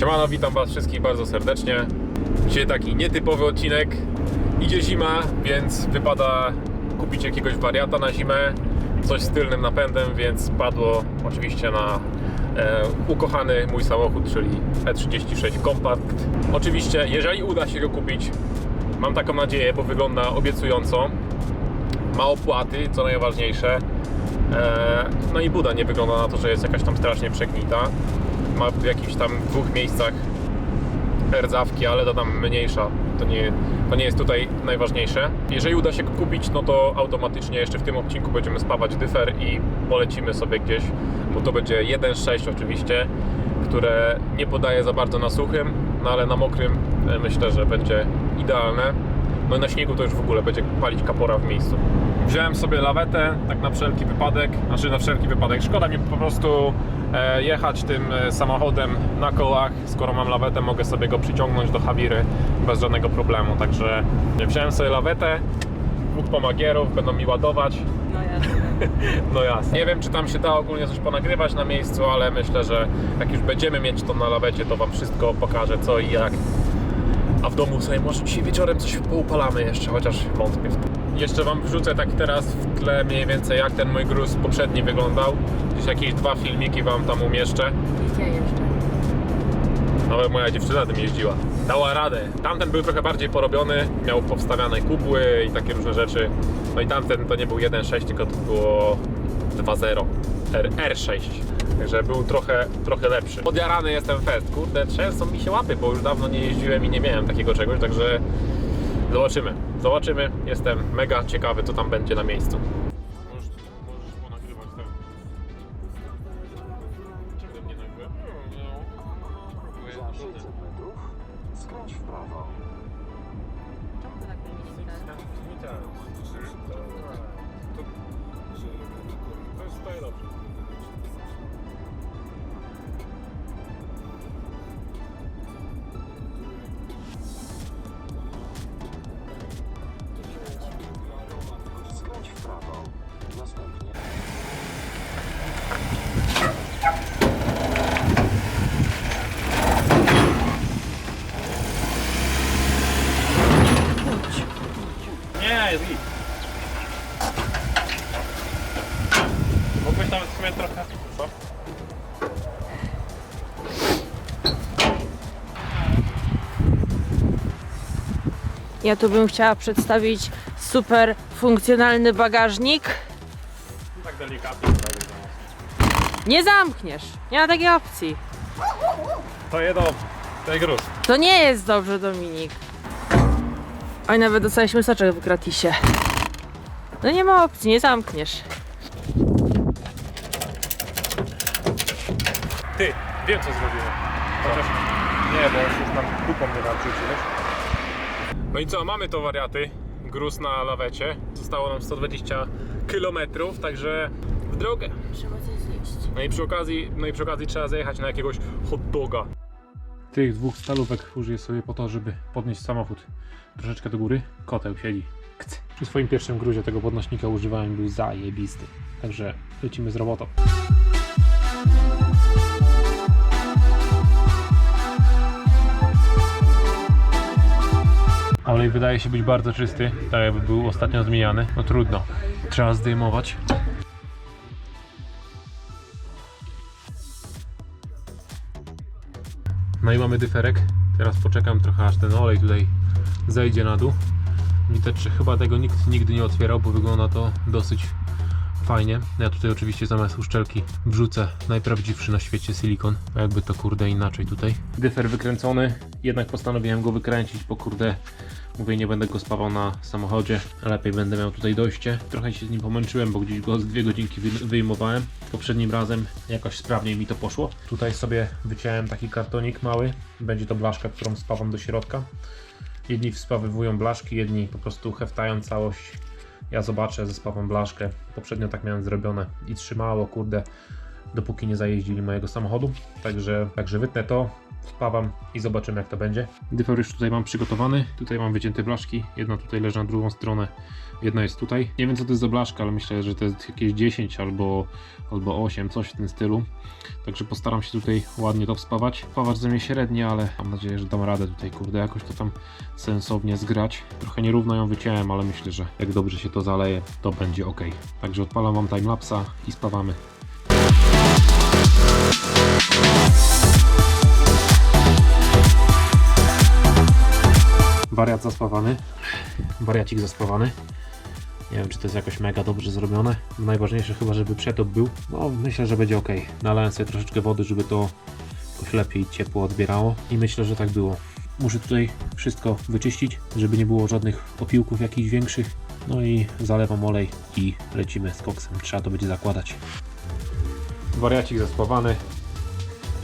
Siemano, witam Was wszystkich bardzo serdecznie. Dzisiaj taki nietypowy odcinek. Idzie zima, więc wypada kupić jakiegoś wariata na zimę, coś z tylnym napędem, więc padło oczywiście na e, ukochany mój samochód, czyli E36 Compact. Oczywiście, jeżeli uda się go kupić, mam taką nadzieję, bo wygląda obiecująco. Ma opłaty, co najważniejsze. E, No i Buda nie wygląda na to, że jest jakaś tam strasznie przegnita. Ma w jakichś tam dwóch miejscach rdzawki, ale to tam mniejsza. To nie, to nie jest tutaj najważniejsze. Jeżeli uda się kupić, no to automatycznie jeszcze w tym odcinku będziemy spawać dyfer i polecimy sobie gdzieś, bo to będzie 1.6 oczywiście, które nie podaje za bardzo na suchym, no ale na mokrym e, myślę, że będzie idealne. No i na śniegu to już w ogóle będzie palić kapora w miejscu. Wziąłem sobie lawetę, tak na wszelki wypadek, znaczy na wszelki wypadek. Szkoda mi po prostu e, jechać tym e, samochodem na kołach. Skoro mam lawetę, mogę sobie go przyciągnąć do Hawiry bez żadnego problemu. Także wziąłem sobie lawetę, dwóch pomagierów, będą mi ładować. No jasne. No jasne. Nie wiem, czy tam się da ogólnie coś ponagrywać na miejscu, ale myślę, że jak już będziemy mieć to na lawecie, to Wam wszystko pokażę co i jak. A w domu sobie może dzisiaj wieczorem coś poupalamy jeszcze, chociaż wątpię w to. Jeszcze Wam wrzucę tak teraz w tle mniej więcej jak ten mój gruz poprzedni wyglądał. Gdzieś jakieś dwa filmiki Wam tam umieszczę. Gdzie jeszcze? Nawet moja dziewczyna tym jeździła. Dała radę. Tamten był trochę bardziej porobiony, miał powstawiane kubły i takie różne rzeczy. No i tamten to nie był 1.6, tylko to było 2.0 R, R6. Także był trochę, trochę lepszy. Podjarany jestem fest. Kurde, trzęsą mi się łapy, bo już dawno nie jeździłem i nie miałem takiego czegoś, także zobaczymy. Zobaczymy. Jestem mega ciekawy, co tam będzie na miejscu. Możesz, możesz ponagrywać ten. Czego mnie nagrywa? Za 600 metrów skręć w prawo. Czemu to tak nie To jest tutaj dobrze. Ja tu bym chciała przedstawić super funkcjonalny bagażnik. Tak delikatnie. prawie. Nie zamkniesz. Nie ma takiej opcji. To je do tej gruz. To nie jest dobrze, Dominik. Oj, nawet dostaliśmy soczek w gratisie. No nie ma opcji, nie zamkniesz. Ty, wiem co zrobimy. Chociaż nie, bo już tam kupą mnie nawrzuci, wiesz? No i co, mamy to wariaty. Gruz na lawecie. Zostało nam 120 km, także w drogę. Trzeba coś zjeść. No i przy okazji, no i przy okazji trzeba zajechać na jakiegoś hot doga. Tych dwóch stalówek użyję sobie po to, żeby podnieść samochód troszeczkę do góry. Koteł siedzi. Kcy. Przy swoim pierwszym gruzie tego podnośnika używałem był zajebisty. Także lecimy z robotą. Olej wydaje się być bardzo czysty, tak jakby był ostatnio zmieniany. No trudno, trzeba zdejmować. No i mamy dyferek. Teraz poczekam trochę aż ten olej tutaj zejdzie na dół. Widać, że chyba tego nikt nigdy nie otwierał, bo wygląda to dosyć fajnie. Ja tutaj oczywiście zamiast uszczelki wrzucę najprawdziwszy na świecie silikon. A Jakby to kurde inaczej tutaj. Dyfer wykręcony, jednak postanowiłem go wykręcić, bo kurde mówię nie będę go spawał na samochodzie. Lepiej będę miał tutaj dojście. Trochę się z nim pomęczyłem, bo gdzieś go z dwie godzinki wy- wyjmowałem. Poprzednim razem jakoś sprawniej mi to poszło. Tutaj sobie wyciąłem taki kartonik mały. Będzie to blaszka, którą spawam do środka. Jedni wspawywują blaszki, jedni po prostu heftają całość. Ja zobaczę, zespawam blaszkę. Poprzednio tak miałem zrobione i trzymało, kurde. Dopóki nie zajeździli mojego samochodu. Także, także wytnę to, spawam i zobaczymy jak to będzie. Dyfer już tutaj mam przygotowany. Tutaj mam wycięte blaszki. Jedna tutaj leży na drugą stronę. Jedna jest tutaj. Nie wiem co to jest za blaszka, ale myślę, że to jest jakieś 10 albo, albo 8, coś w tym stylu. Także postaram się tutaj ładnie to wspawać. Spawacz ze mnie średni, ale mam nadzieję, że dam radę tutaj, kurde, jakoś to tam sensownie zgrać. Trochę nierówno ją wyciąłem, ale myślę, że jak dobrze się to zaleje, to będzie ok. Także odpalam wam timelapsa i spawamy. Wariat zaspawany. Wariacik zaspawany. Nie wiem, czy to jest jakoś mega dobrze zrobione. Najważniejsze chyba, żeby przetop był. No, myślę, że będzie ok. Nalałem sobie troszeczkę wody, żeby to jakoś lepiej ciepło odbierało. I myślę, że tak było. Muszę tutaj wszystko wyczyścić, żeby nie było żadnych opiłków jakichś większych. No i zalewam olej i lecimy z koksem. Trzeba to będzie zakładać. Wariacik zaspawany.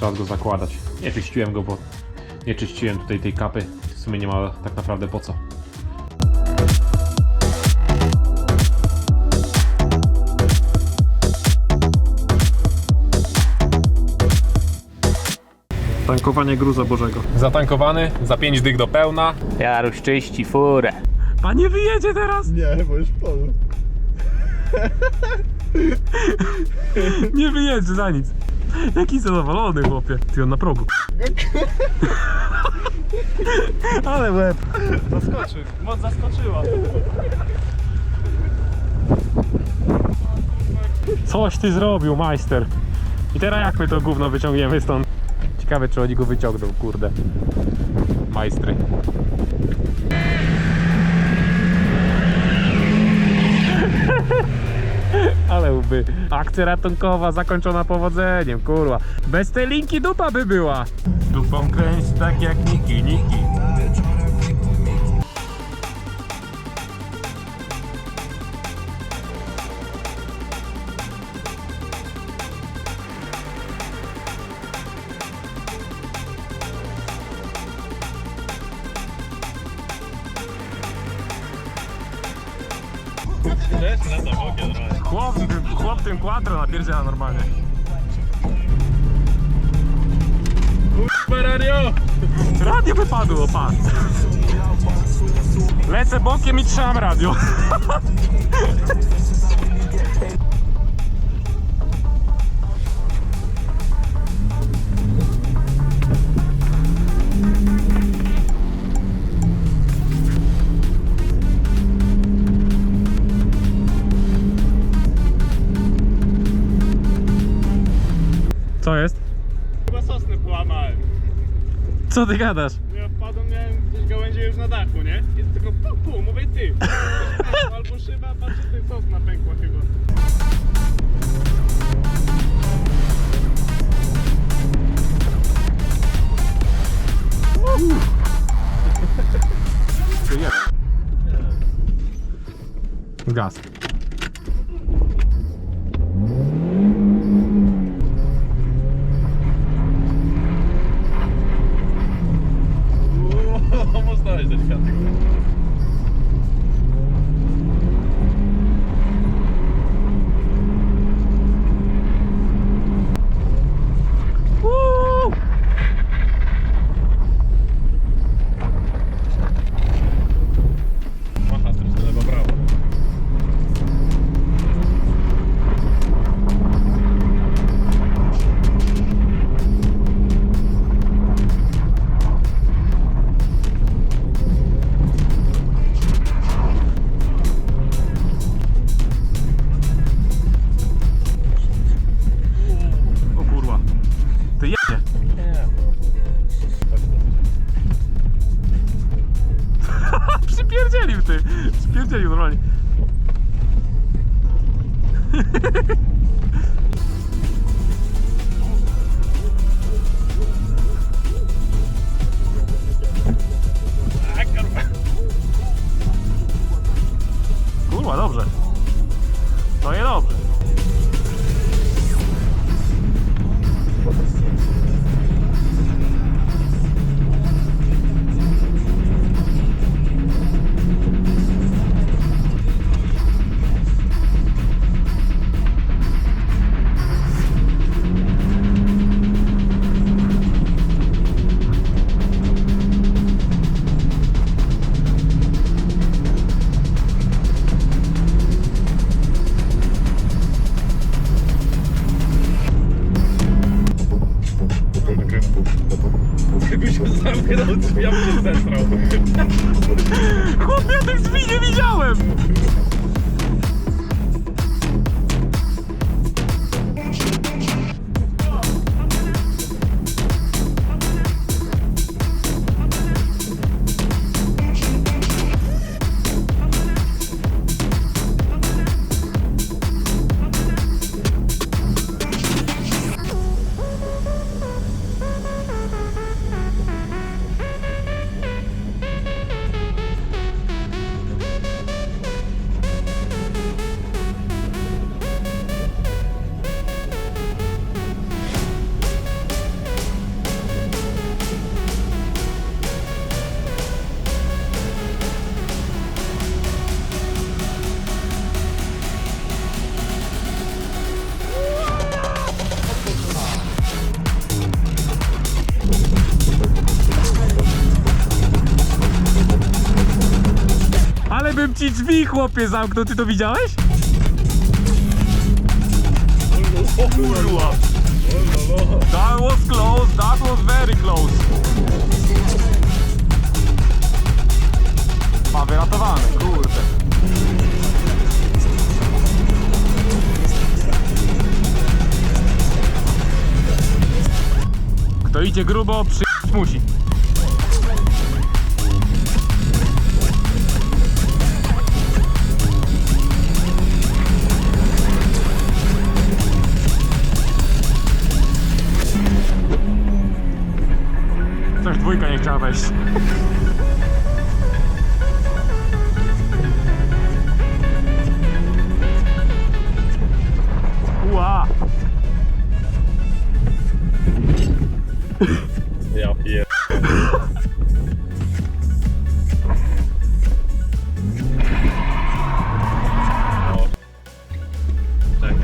Czas go zakładać. Nie czyściłem go, bo nie czyściłem tutaj tej kapy. W sumie nie ma tak naprawdę po co. Tankowanie gruza Bożego. Zatankowany, za 5 dych do pełna. Jaruś czyści furę. Panie wyjedzie teraz! Nie, bo już polu. Nie wyjedzie za nic. Jaki zadowolony chłopie. Ty on na progu. Ale łeb. Zaskoczył, moc zaskoczyła. Coś ty zrobił, majster. I teraz jak my to gówno wyciągniemy stąd? Ciekawe, czy oni go wyciągną, kurde. Majstry. Ale łby. Akcja ratunkowa zakończona powodzeniem, kurwa. Bez tej linki dupa by była. Dupą kręć tak jak Niki, Niki. Chłop, chłop tym quattro napierdziela normalnie. Radio! Radio wypadło, pan. Lecę bokiem i trzymam radio. Co ty gadasz? Ja wpadłem, miałem gdzieś gałęzie już na dachu, nie? Jest tylko pół, pół, mówię ty. Öyle dedik artık. Przypierdzielił ty. Przypierdzielił normalnie. Kurwa, dobrze. To nie dobrze. Bym ci drzwi, chłopie, zamknął, ty to widziałeś? O kurwa! That was close, that was very close. A, wyratowany, kurde. Kto idzie grubo, przyjść musi. Dwójka nie chciała wejść. Ła! Ja pier... Czekaj.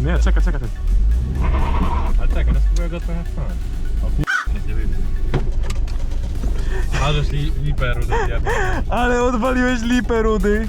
Nie, czekaj, czekaj. czekaj. Ale czekaj, no spróbuję go trochę wstać. O p***, nie wyjdzie. Możesz li, do diabła. Ale odwaliłeś lipę, Rudy.